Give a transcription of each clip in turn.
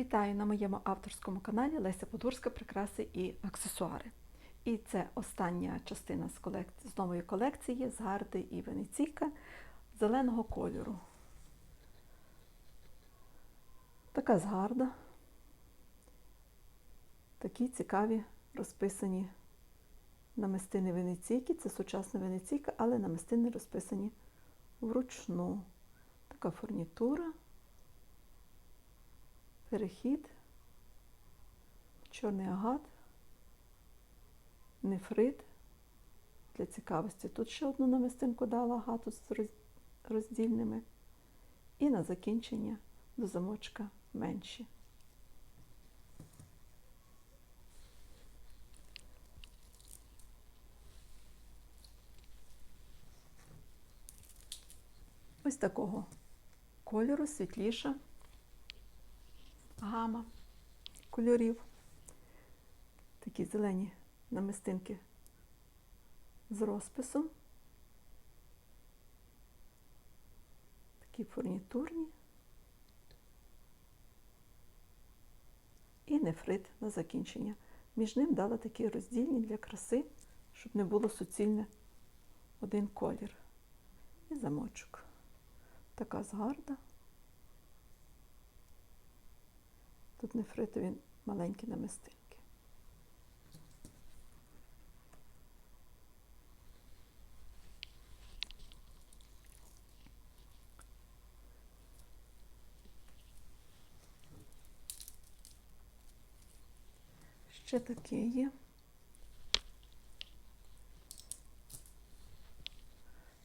Вітаю на моєму авторському каналі Леся Подгурська Прикраси і аксесуари. І це остання частина з, колекції, з нової колекції з гарди і венеційка зеленого кольору. Така згарда. Такі цікаві розписані намистини венеційки. Це сучасна венеційка, але намистини розписані вручну. Така фурнітура перехід, чорний агат, нефрит для цікавості. Тут ще одну намистинку дала агату з роздільними. І на закінчення до замочка менші. Ось такого кольору світліша гама кольорів. Такі зелені намистинки з розписом. Такі фурнітурні. І нефрит на закінчення. Між ним дала такі роздільні для краси, щоб не було суцільне один колір. І замочок. Така згарда. Тут нефритові маленькі намистинки. Ще таке є.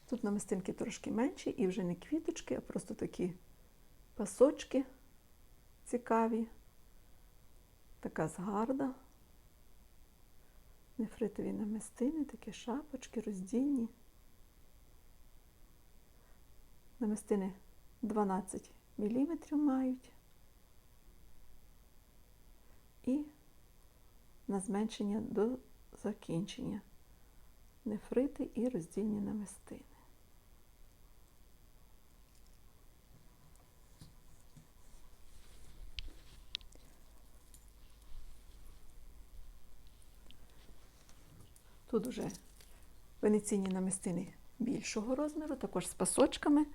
Тут намистинки трошки менші і вже не квіточки, а просто такі пасочки цікаві така згарда, нефритові намистини, такі шапочки, роздільні. Намистини 12 мм мають. І на зменшення до закінчення нефрити і роздільні намистини. Тут вже венеційні намистини більшого розміру, також з пасочками,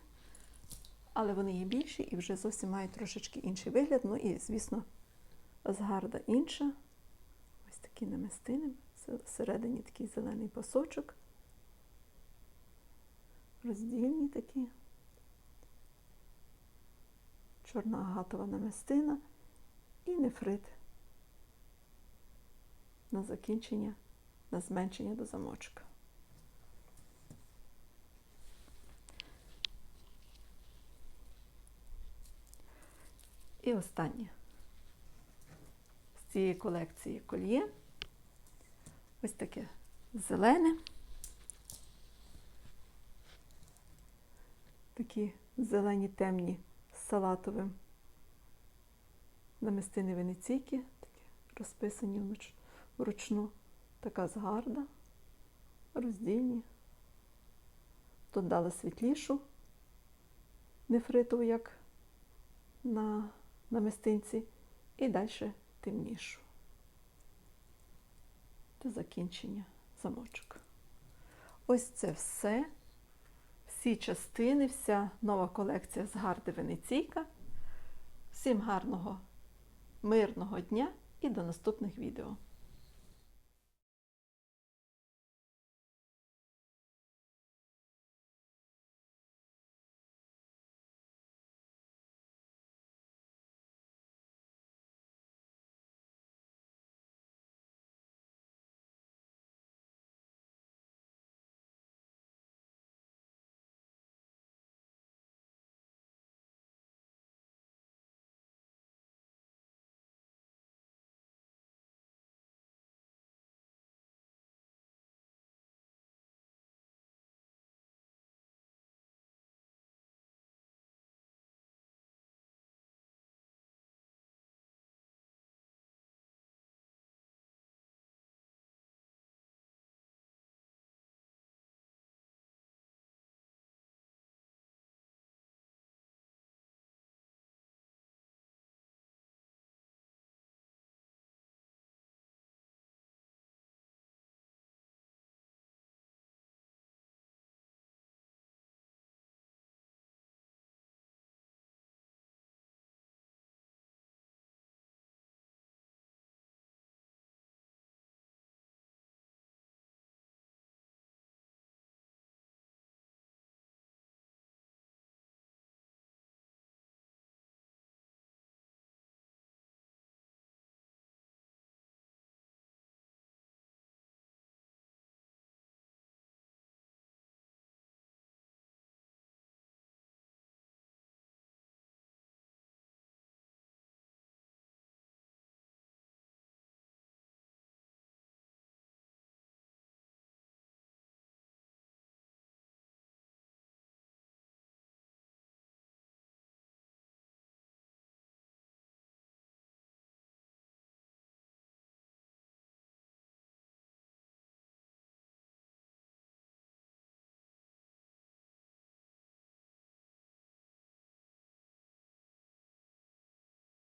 але вони є більші і вже зовсім мають трошечки інший вигляд. Ну і, звісно, згарда інша. Ось такі намистини. Всередині такий зелений пасочок. Роздільні такі. Чорна агатова намистина і нефрит на закінчення на зменшення до замочка. І останнє з цієї колекції кольє. Ось таке зелене. Такі зелені темні з салатовим намистини венеційки, такі розписані вручну. Така згарда, роздільні. Тут дали світлішу, нефритову, як на на мистинці, і далі темнішу. До закінчення замочок. Ось це все. Всі частини, вся нова колекція з гарди Венеційка. Всім гарного, мирного дня і до наступних відео.